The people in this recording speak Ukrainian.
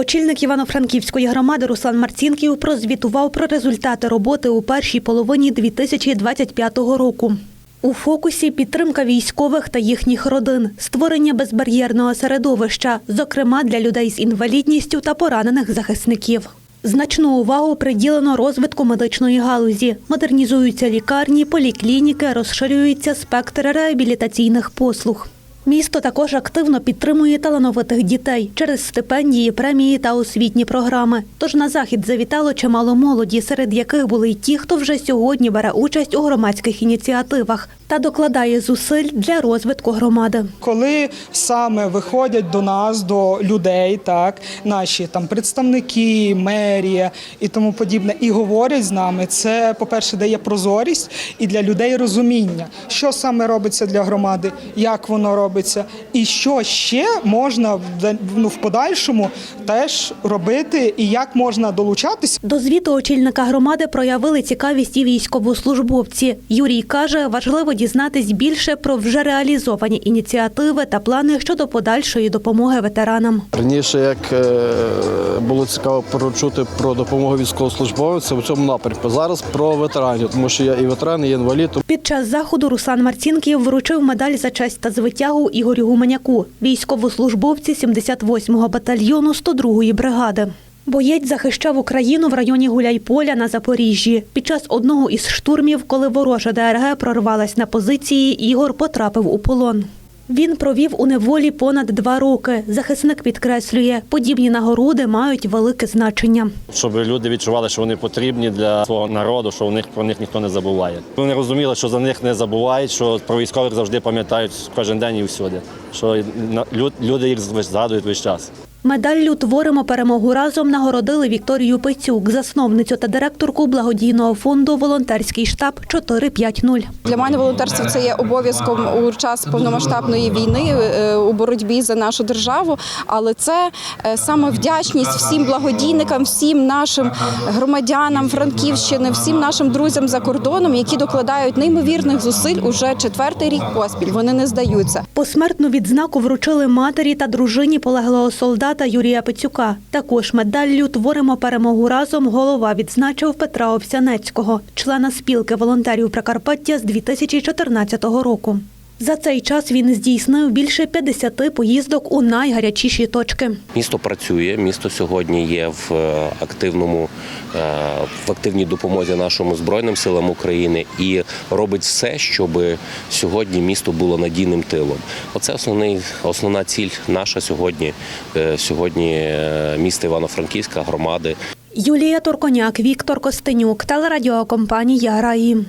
Очільник Івано-Франківської громади Руслан Марцінків прозвітував про результати роботи у першій половині 2025 року. У фокусі підтримка військових та їхніх родин, створення безбар'єрного середовища, зокрема для людей з інвалідністю та поранених захисників. Значну увагу приділено розвитку медичної галузі. Модернізуються лікарні, поліклініки, розширюється спектр реабілітаційних послуг. Місто також активно підтримує талановитих дітей через стипендії, премії та освітні програми. Тож на захід завітало чимало молоді, серед яких були й ті, хто вже сьогодні бере участь у громадських ініціативах та докладає зусиль для розвитку громади. Коли саме виходять до нас, до людей, так наші там представники, мерія і тому подібне, і говорять з нами, це, по-перше, дає прозорість і для людей розуміння, що саме робиться для громади, як воно робиться, і що ще можна в ну, в подальшому теж робити, і як можна долучатися. До звіту очільника громади проявили цікавість і військовослужбовці. Юрій каже, важливо дізнатись більше про вже реалізовані ініціативи та плани щодо подальшої допомоги ветеранам. Раніше як е, було цікаво почути про допомогу військовослужбовцям у цьому напрямку. Зараз про ветеранів, тому що я і ветеран, і інвалід. Під час заходу Руслан Марцінків вручив медаль за честь та звитягу Ігорю Гуменяку, військовослужбовці 78-го батальйону 102-ї бригади. Боєць захищав Україну в районі Гуляйполя на Запоріжжі. Під час одного із штурмів, коли ворожа ДРГ прорвалась на позиції, Ігор потрапив у полон. Він провів у неволі понад два роки. Захисник підкреслює, подібні нагороди мають велике значення. щоб люди відчували, що вони потрібні для свого народу, що у них про них ніхто не забуває. Вони розуміли, що за них не забувають, що про військових завжди пам'ятають кожен день і всюди. Що люди їх згадують весь час. Медаллю Творимо перемогу разом нагородили Вікторію Пецюк, засновницю та директорку благодійного фонду Волонтерський штаб 450. Для мене волонтерство це є обов'язком у час повномасштабної війни е, у боротьбі за нашу державу. Але це е, саме вдячність всім благодійникам, всім нашим громадянам Франківщини, всім нашим друзям за кордоном, які докладають неймовірних зусиль уже четвертий рік поспіль. Вони не здаються. Посмертну відзнаку вручили матері та дружині полеглого солдата Юрія Пецюка. Також медаллю Творимо перемогу разом голова відзначив Петра Овсянецького, члена спілки волонтерів Прикарпаття з 2014 року. За цей час він здійснив більше 50 поїздок у найгарячіші точки. Місто працює. Місто сьогодні є в е, активному е, в активній допомозі нашому збройним силам України і робить все, щоб сьогодні місто було надійним тилом. Оце основний основна ціль наша сьогодні. Е, Сьогодні місто Івано-Франківська громади. Юлія Турконяк, Віктор Костенюк, телерадіокомпанія Раї.